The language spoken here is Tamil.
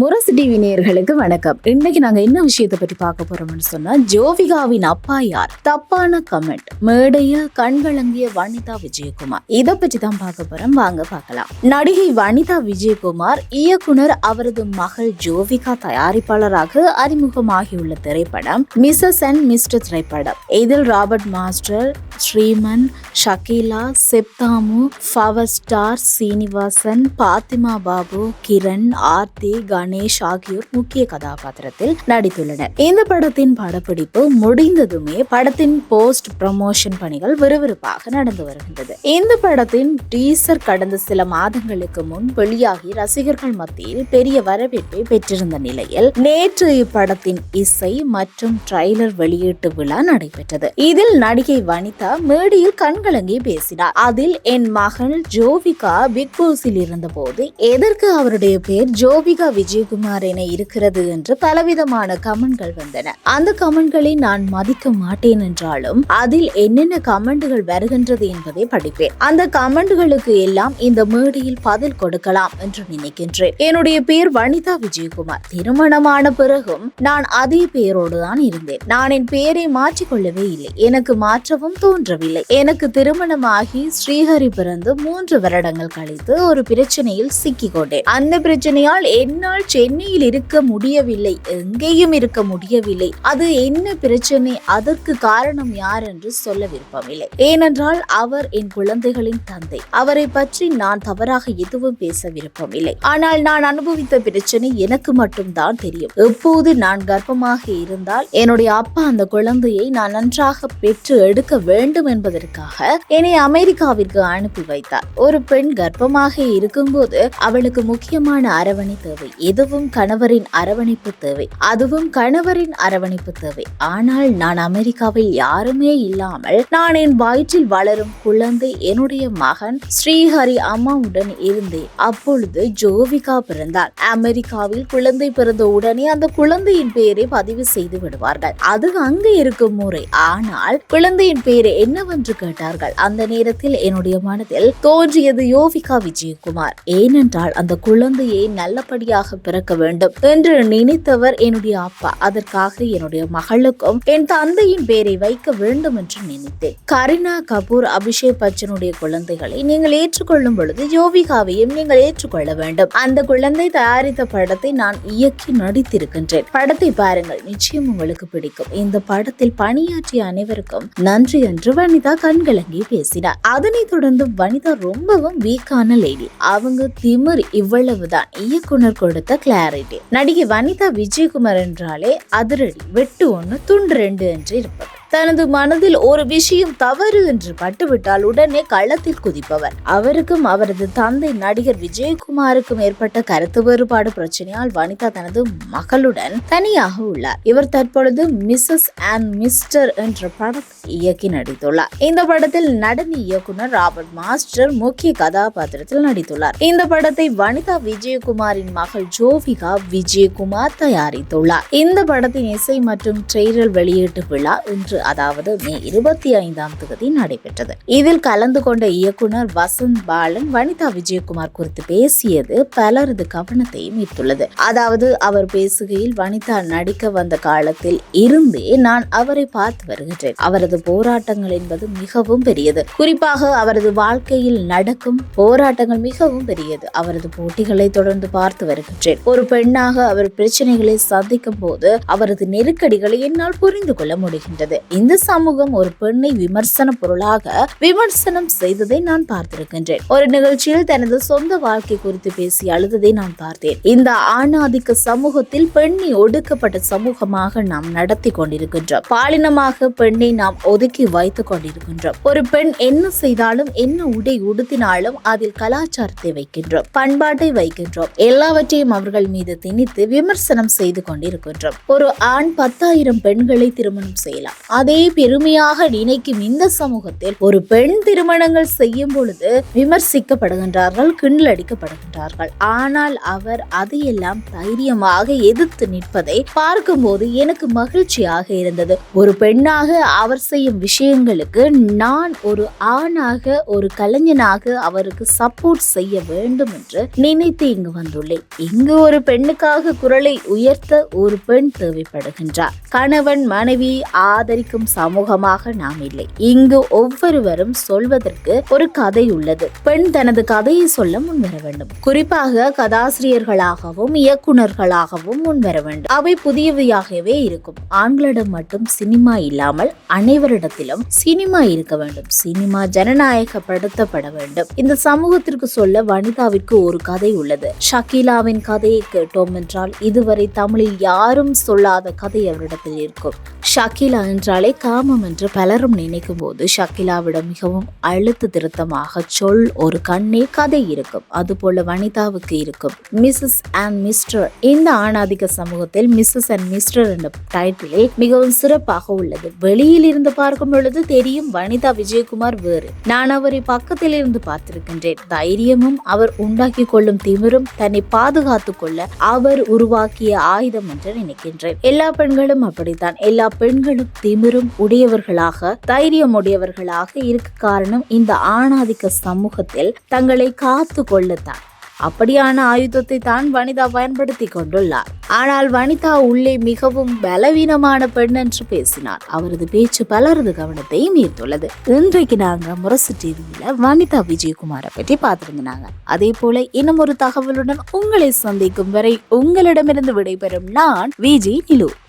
முரசு டிவி நேயர்களுக்கு வணக்கம். இன்னைக்கு நாங்க என்ன விஷயத்தை பற்றி பார்க்க போறோம்னு சொன்னா ஜோவிகாவின் அப்பா யார்? தப்பான கமெண்ட் மேடைய கண்கலங்கிய வனிதா விஜயகுமார். இத பற்றி தான் பார்க்க போறோம். வாங்க பார்க்கலாம். நடிகை வனிதா விஜயகுமார் இயக்குனர் அவரது மகள் ஜோவிகா தயாரிப்பாளராக அறிமுகமாகியுள்ள திரைப்படம் மிஸ்ஸஸ் அண்ட் மிஸ்டர் திரைப்படம். இதில் ராபர்ட் மாஸ்டர் ஸ்ரீமன் ஷக்கீலா செப்தாமு பவர் ஸ்டார் சீனிவாசன் பாத்திமா பாபு கிரண் ஆர்த்தி கணேஷ் ஆகியோர் முக்கிய கதாபாத்திரத்தில் நடித்துள்ளனர். இந்த படத்தின் படப்பிடிப்பு முடிந்ததுமே படத்தின் போஸ்ட் ப்ரமோஷன் பணிகள் விறுவிறுப்பாக நடந்து வருகின்றது. இந்த படத்தின் டீசர் கடந்த சில மாதங்களுக்கு முன் வெளியாகி ரசிகர்கள் மத்தியில் பெரிய வரவேற்பை பெற்றிருந்த நிலையில் நேற்று இப்படத்தின் இசை மற்றும் ட்ரைலர் வெளியீட்டு விழா நடைபெற்றது. இதில் நடிகை வனிதா மேடையில் கண்கலங்கி பேசினார். அதில் என் மகள் ஜோவிகா பிக் பாஸில் இருந்தபோது எதற்கு அவருடைய பேர் ஜோவிகா விஜயகுமார் என இருக்கிறது என்று பலவிதமான கமெண்ட்கள் வந்தன. அந்த கமெண்ட்களை நான் மதிக்க மாட்டேன் என்றாலும் அதில் என்னென்ன கமெண்ட்கள் வருகின்றது என்பதை படிப்பேன். அந்த கமெண்ட்களுக்கு எல்லாம் இந்த மேடையில் பதில் கொடுக்கலாம் என்று நினைக்கின்றேன். என்னுடைய பேர் வனிதா விஜயகுமார். திருமணமான பிறகும் நான் அதே பெயரோடு தான் இருந்தேன். நான் என் பெயரை மாற்றிக்கொள்ளவே இல்லை. எனக்கு மாற்றவும் தோன்றவில்லை. எனக்கு திருமணமாகி ஸ்ரீஹரி பிறந்து மூன்று வருடங்கள் கழித்து ஒரு பிரச்சனையில் சிக்கிக் கொண்டேன் அந்த பிரச்சனையால் என்னால் சென்னையில் இருக்க முடியவில்லை எங்கேயும் இருக்க முடியவில்லை. அது என்ன பிரச்சனை? அதற்கு காரணம் யார் என்று சொல்ல விருப்பமில்லை ஏனென்றால் அவர் என் குழந்தைகளின் தந்தை. அவரை பற்றி நான் தவறாக எதுவும் பேச விருப்பமில்லை ஆனால் நான் அனுபவித்த பிரச்சனை எனக்கு மட்டும்தான் தெரியும். எப்போது நான் கர்ப்பமாக இருந்தால் என்னுடைய அப்பா அந்த குழந்தையை நான் நன்றாக பெற்று எடுக்க வேண்டும் என்பதற்காக என்னை அமெரிக்காவிற்கு அனுப்பி வைத்தார். ஒரு பெண் கர்ப்பமாக இருக்கும்போது அவளுக்கு முக்கியமான அரவணை தேவை. எதுவும் கணவரின் அரவணைப்பு தேவை. அதுவும் கணவரின் அரவணைப்பு தேவை. ஆனால் நான் அமெரிக்காவில் யாருமே இல்லாமல் நான் என் வயிற்றில் வளரும் குழந்தை என்னுடைய மகன் ஸ்ரீஹரி அம்மாவுடன் இருந்தேன். அப்பொழுது ஜோவிகா பிறந்தார் அமெரிக்காவில் குழந்தை பிறந்த உடனே அந்த குழந்தையின் பெயரை பதிவு செய்து விடுவார்கள். அது அங்கு இருக்கும் முறை ஆனால் குழந்தையின் பெயர் என்னவென்று கேட்டார்கள். அந்த நேரத்தில் என்னுடைய மனதில் தோன்றியது யோவிகா விஜயகுமார். ஏனென்றால் அந்த குழந்தையை நல்லபடியாக பிறக்க வேண்டும் என்று நினைத்தவர் என்னுடைய அப்பா. அதற்காக என்னுடைய மகளுக்கும் என் தந்தையின் பேரை வைக்க வேண்டும் என்று நினைத்தேன். கரீனா கபூர் அபிஷேக் பச்சனுடைய குழந்தைகளை நீங்கள் ஏற்றுக்கொள்ளும் பொழுது யோவிகாவையும் நீங்கள் ஏற்றுக்கொள்ள வேண்டும். அந்த குழந்தை தயாரித்த படத்தை நான் இயக்கி நடித்திருக்கின்றேன். படத்தை பாருங்கள் நிச்சயம் உங்களுக்கு பிடிக்கும். இந்த படத்தில் பணியாற்றிய அனைவருக்கும் நன்றி என்று வனிதா கண்கலங்கி பேசினார். அதனைத் தொடர்ந்து வனிதா ரொம்பவும் வீக்கான லேடி அவங்க திமிர் இவ்வளவுதான். இயக்குனர் கொடுத்த கொடுத்த கிளாரிட்டி நடிகை வனிதா விஜயகுமார் என்றாலே அதிரடி வெட்டு ஒன்று துண்டு ரெண்டு என்று இருப்பது. தனது மனதில் ஒரு விஷயம் தவறு என்று பட்டுவிட்டால் உடனே களத்தில் குதிப்பவர். அவருக்கும் அவரது தந்தை நடிகர் விஜயகுமாருக்கும் ஏற்பட்ட கருத்து வேறுபாடு பிரச்சனையால் வனிதா தனது மகளுடன் தனியாக உள்ளார். இவர் தற்பொழுது மிஸ்ஸஸ் அண்ட் மிஸ்டர் என்ற படத்தை இயக்கி நடித்துள்ளார். இந்த படத்தில் நடன இயக்குனர் ராபர்ட் மாஸ்டர் முக்கிய கதாபாத்திரத்தில் நடித்துள்ளார். இந்த படத்தை வனிதா விஜயகுமாரின் மகள் ஜோவிகா விஜயகுமார் தயாரித்துள்ளார். இந்த படத்தின் இசை மற்றும் ட்ரெய்லர் வெளியீட்டு விழா இன்று அதாவது மே இருபத்தி ஐந்தாம் தேதி நடைபெற்றது. இதில் கலந்து கொண்ட இயக்குனர் வசந்த் பாலன் வனிதா விஜயகுமார் குறித்து பேசியது பலரது கவனத்தையும் ஈர்த்துள்ளது. அதாவது அவர் பேசுகையில் வனிதா நடிக்க வந்த காலத்தில் இருந்தே நான் அவரை பார்த்து வருகின்றேன். அவரது போராட்டங்கள் என்பது மிகவும் பெரியது. குறிப்பாக அவரது வாழ்க்கையில் நடக்கும் போராட்டங்கள் மிகவும் பெரியது. அவரது போட்டிகளை தொடர்ந்து பார்த்து வருகின்றேன். ஒரு பெண்ணாக அவர் பிரச்சனைகளை சந்திக்கும் போது அவரது நெருக்கடிகளை என்னால் புரிந்து கொள்ள முடிகின்றது. இந்த சமூகம் ஒரு பெண்ணை விமர்சன பொருளாக விமர்சனம் செய்ததை நான் பார்த்திருக்கின்றேன். ஒரு நிகழ்ச்சியில் தனது சொந்த வாழ்க்கை குறித்து பேசி அழுததை நான் பார்த்தேன். இந்த ஆணாதிக்க சமூகத்தில் பெண்ணை ஒடுக்கப்பட்ட சமூகமாக நாம் நடத்தி கொண்டிருக்கின்றோம். பாலினமாக பெண்ணை நாம் ஒதுக்கி வைத்துக் கொண்டிருக்கின்றோம். ஒரு பெண் என்ன செய்தாலும் என்ன உடை உடுத்தினாலும் அதில் கலாச்சாரத்தை வைக்கின்றோம். பண்பாட்டை வைக்கின்றோம். எல்லாவற்றையும் அவர்கள் மீது திணித்து விமர்சனம் செய்து கொண்டிருக்கின்றோம். ஒரு ஆண் பத்தாயிரம் பெண்களை திருமணம் செய்யலாம். அதே பெருமையாக நினைக்கும் இந்த சமூகத்தில் ஒரு பெண் திருமணங்கள் செய்யும் பொழுது விமர்சிக்கப்படுகின்றார்கள் கிண்டல் அடிக்கப்படுகின்றார்கள் ஆனால் அவர் அதையெல்லாம் தைரியமாக எதிர்த்து நிற்பதை பார்க்கும்போது எனக்கு மகிழ்ச்சியாக இருந்தது. ஒரு பெண்ணாக அவர் செய்யும் விஷயங்களுக்கு நான் ஒரு ஆணாக ஒரு கலைஞனாக அவருக்கு சப்போர்ட் செய்ய வேண்டும் என்று நினைத்து இங்கு வந்துள்ளேன். இங்கு ஒரு பெண்ணுக்காக குரலை உயர்த்த ஒரு பெண் தேவைப்படுகின்றார். கணவன் மனைவி ஆதரிக்கும் சமூகமாக நாம் இல்லை. இங்கு ஒவ்வொருவரும் சொல்வதற்கு ஒரு கதை உள்ளது. பெண் தனது கதையை சொல்ல முன்வர வேண்டும். குறிப்பாக கதாசிரியர்களாகவும் இயக்குனர்களாகவும் முன்வர வேண்டும். அவை புதியவையாகவே இருக்கும். ஆண்களிடம் மட்டும் சினிமா இல்லாமல் அனைவரிடத்திலும் சினிமா இருக்க வேண்டும். சினிமா ஜனநாயகப்படுத்தப்பட வேண்டும். இந்த சமூகத்திற்கு சொல்ல வனிதாவிற்கு ஒரு கதை உள்ளது. ஷக்கீலாவின் கதையை கேட்டோம் என்றால் இதுவரை தமிழில் யாரும் சொல்லாத கதை அவரிடத்தில் இருக்கும். ஷக்கீலா என்றாலே காமம் என்று பலரும் நினைக்கும் போது ஷக்கிலாவிடம் மிகவும் அழுத்த திருத்தமாக சொல் ஒரு கண்ணே கதை இருக்கும். அதுபோல வனிதாவுக்கு இருக்கும். மிஸ்ஸஸ் அண்ட் மிஸ்டர் இந்த ஆணாதிக்க சமூகத்தில் மிஸ்ஸஸ் அண்ட் மிஸ்டர் என்ற டைட்டிலே மிகவும் சிறப்பாக உள்ளது. வெளியில் இருந்து பார்க்கும் பொழுது தெரியும் வனிதா விஜயகுமார் வேறு. நான் அவரை பக்கத்தில் இருந்து பார்த்திருக்கின்றேன். தைரியமும் அவர் உண்டாக்கி கொள்ளும் திமிரும் தன்னை பாதுகாத்துக் கொள்ள அவர் உருவாக்கிய ஆயுதம் என்று நினைக்கின்றேன். எல்லா பெண்களும் அப்படித்தான். எல்லா பெண்களும் திமிரும் உடையவர்களாக தைரியம் உடையவர்களாக இருக்க காரணம் இந்த ஆணாதிக்க சமூகத்தில் தங்களை காத்து கொள்ளத்தான். அப்படியான ஆயுதத்தை தான் வனிதா பயன்படுத்தி கொண்டுள்ளார். ஆனால் வனிதா உள்ளே மிகவும் பலவீனமான பெண் என்று பேசினார். அவரது பேச்சு பலரது கவனத்தையும் ஈர்த்துள்ளது. இன்றைக்கு நாங்க முரசு டிவியில வனிதா விஜயகுமாரை பற்றி பார்த்துருந்தாங்க அதே போல இன்னும் ஒரு தகவலுடன் உங்களை சந்திக்கும் வரை உங்களிடமிருந்து விடைபெறும் நான் விஜய் நிலு.